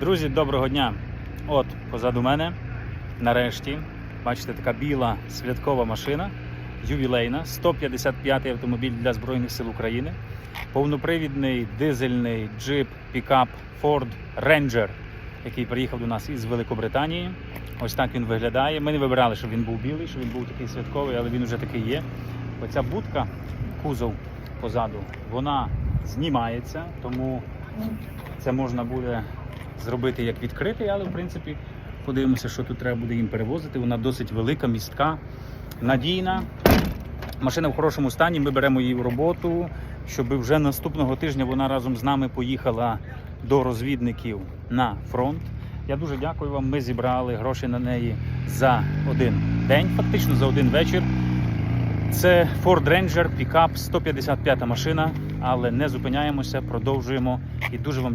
Друзі, доброго дня! От позаду мене, нарешті, бачите, така біла святкова машина, ювілейна, 155-й автомобіль для Збройних сил України, повнопривідний дизельний джип, пікап Ford Ranger, який приїхав до нас із Великобританії. Ось так він виглядає. Ми не вибирали, щоб він був білий, щоб він був такий святковий, але він вже такий є. Оця будка, кузов позаду, вона знімається, тому це можна буде зробити як відкритий, але в принципі подивимося, що тут треба буде їм перевозити. Вона досить велика, містка, надійна. Машина в хорошому стані. Ми беремо її в роботу, щоб вже наступного тижня вона разом з нами поїхала до розвідників на фронт. Я дуже дякую вам. Ми зібрали гроші на неї за один день, фактично за один вечір. Це Ford Ranger, пікап, 155 машина, але не зупиняємося, продовжуємо і дуже вам дякую.